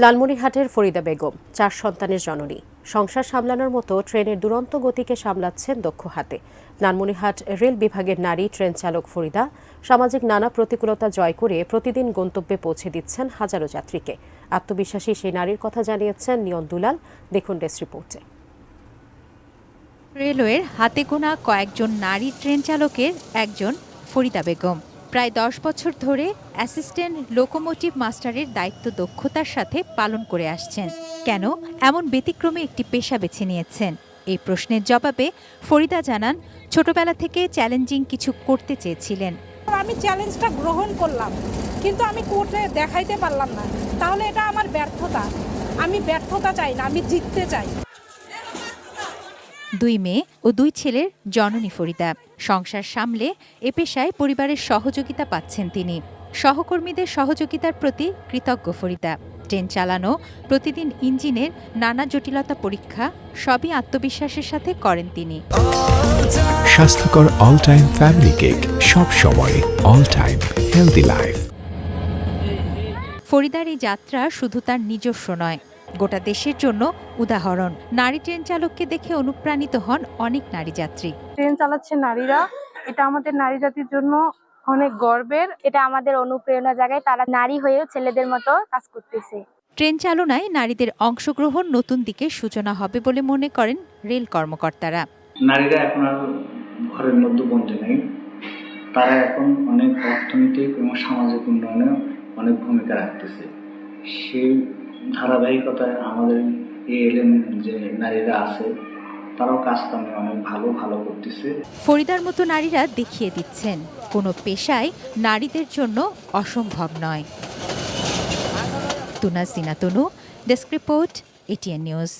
লালমনিরহাটের ফরিদা বেগম, চার সন্তানের জননী। সংসার সামলানোর মতো ট্রেনের দুরন্ত গতিকে সামলাচ্ছেন দক্ষ হাতে। লালমনিরহাট রেল বিভাগের নারী ট্রেন চালক ফরিদা, সামাজিক নানা প্রতিকূলতা জয় করে প্রতিদিন গন্তব্যে পৌঁছে দিচ্ছেন হাজারো যাত্রীকে। আত্মবিশ্বাসী সেই নারীর কথা জানিয়েছেন নিয়ন দুলাল। দেখুন ডেস্ক রিপোর্টে। রেলওয়ের হাতে গোনা কয়েকজন নারী ট্রেন চালকের একজন ফরিদা বেগম। প্রায় দশ বছর ধরে অ্যাসিস্ট্যান্ট লোকোমোটিভ মাস্টারের দায়িত্ব দক্ষতার সাথে পালন করে আসছেন। কেন? এমন ব্যতিক্রমে একটি পেশা বেছে নিয়েছেন। এই প্রশ্নের জবাবে ফরিদা জানান, ছোটবেলা থেকে চ্যালেঞ্জিং কিছু করতে চেয়েছিলেন। আমি চ্যালেঞ্জটা গ্রহণ করলাম, কিন্তু আমি কোর্টে দেখাইতে পারলাম না। তাহলে এটা আমার ব্যর্থতা। আমি ব্যর্থতা চাই না, আমি জিততে চাই। দুই মেয়ে ও দুই ছেলের জননী ফরিদা। সংসার সামলে এ পেশায় পরিবারের সহযোগিতা পাচ্ছেন তিনি। সহকর্মীদের সহযোগিতার প্রতি কৃতজ্ঞ ফরিদা। ট্রেন চালানো প্রতিদিন ইঞ্জিনের নানা জটিলতা পরীক্ষা সবই আত্মবিশ্বাসের সাথে করেন তিনি। স্বাস্থ্যকর অল টাইম ফ্যামিলি কেক সব সময় অল টাইম হেলদি লাইফ ফরিদার এই যাত্রা শুধু তার নিজস্ব নয় গোটা দেশের জন্য উদাহরণ। নারী ট্রেন চালককে দেখে অনুপ্রাণিত হন অনেক নারী যাত্রী। ট্রেন চালাচ্ছে নারীরা। এটা আমাদের নারী জাতির জন্য অনেক গর্বের। এটা আমাদের অনুপ্রেরণা জায়গায় তারা নারী হয়েও ছেলেদের মতো কাজ করতেছে। ট্রেন চালনায় নারীদের অংশগ্রহণ নতুন দিকে সূচনা হবে বলে মনে করেন রেল কর্মকর্তারা। নারীরা এখন আর ঘরের মধ্যে বন্দী নেই। তারা এখন অনেক অর্থনৈতিক এবং সামাজিক উন্নয়নে অনেক ভূমিকা রাখতেছে। সেই ধারাবাহিকতায় আমাদের এএলএম যে নারীরা আছে, তারাও কাজকামে অনেক ভালো ভালো করতেছে। ফরিদার মতো নারীরা দেখিয়ে দিচ্ছেন, কোনো পেশায় নারীদের জন্য অসম্ভব নয়। তুনা সিনাতনু ডেস্ক রিপোর্ট, এটিএন নিউজ।